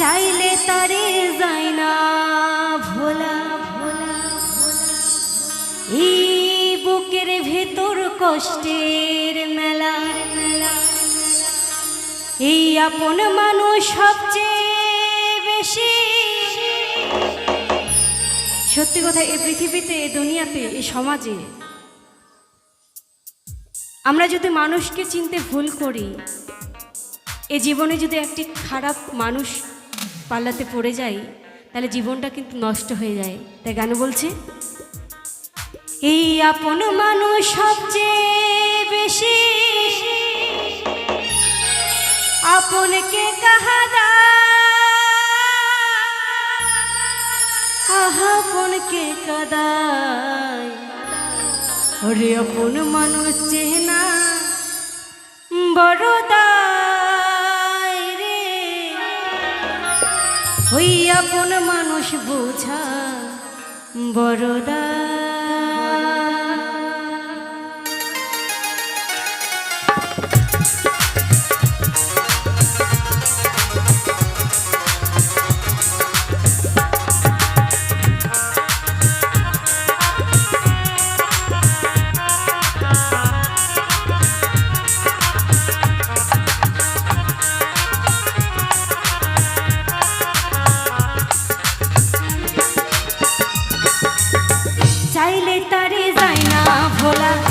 চাইলে তারে যায় না ভোলা ভোলা। এই বুকের ভেতর কষ্টের মেলা মেলা। এই আপন মানুষ সবচেয়ে বেশি। সত্যি কথা, এই পৃথিবীতে, এই দুনিয়াতে, এই সমাজে আমরা যদি মানুষকে চিনতে ভুল করি, এ জীবনে যদি একটি খারাপ মানুষ পাল্লাতে পড়ে যাই, তাহলে জীবনটা কিন্তু নষ্ট হয়ে যায়। তাই গান বলছে, এই আপন মানুষ সবচেয়ে বেশি আপনকে আপনকে কাদায় আপন মানুষ চেনা বড় ওই কোন মানুষ বোঝা বড় না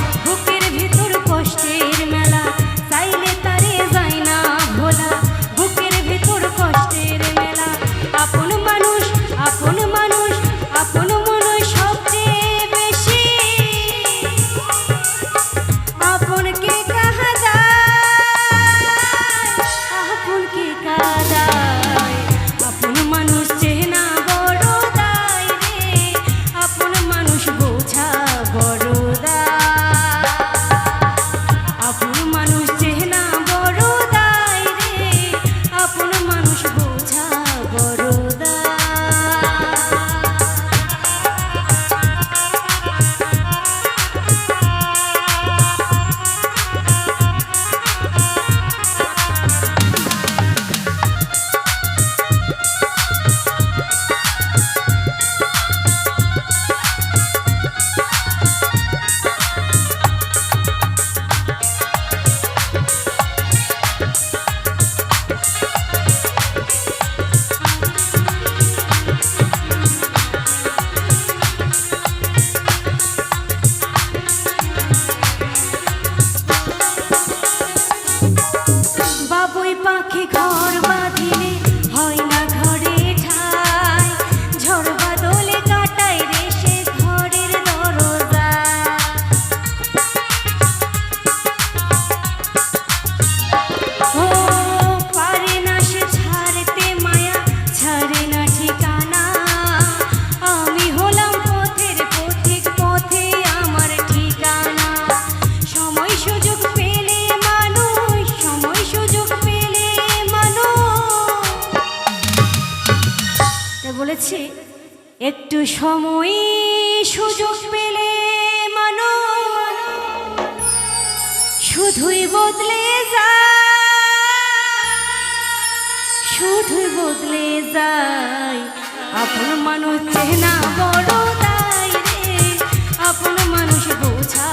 একটু সময় সুযোগ পেলে মানুষ শুধুই বদলে যায় শুধুই বদলে যায় আপন মানুষ চেনা বড় তাই রে। আপন মানুষ বোঝা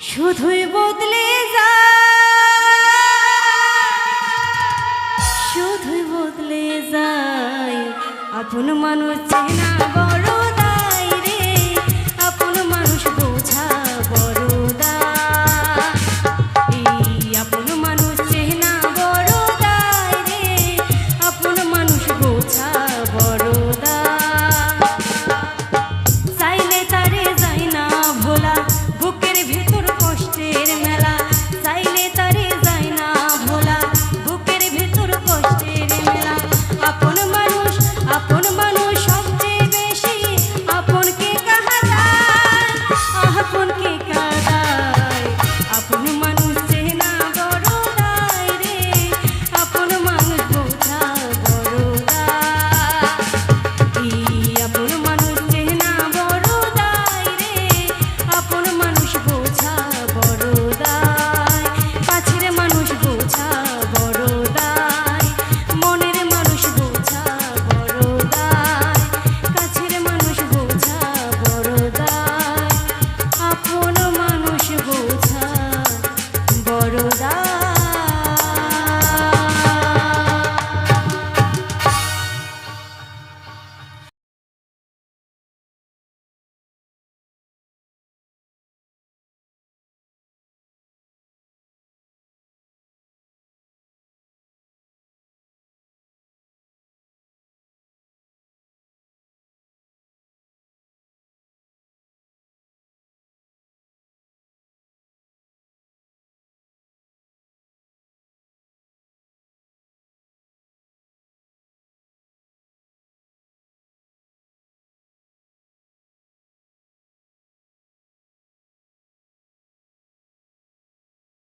শুধুই বদলে যায়। শুধুই বদলে যায়। আপন মানুষ চেনা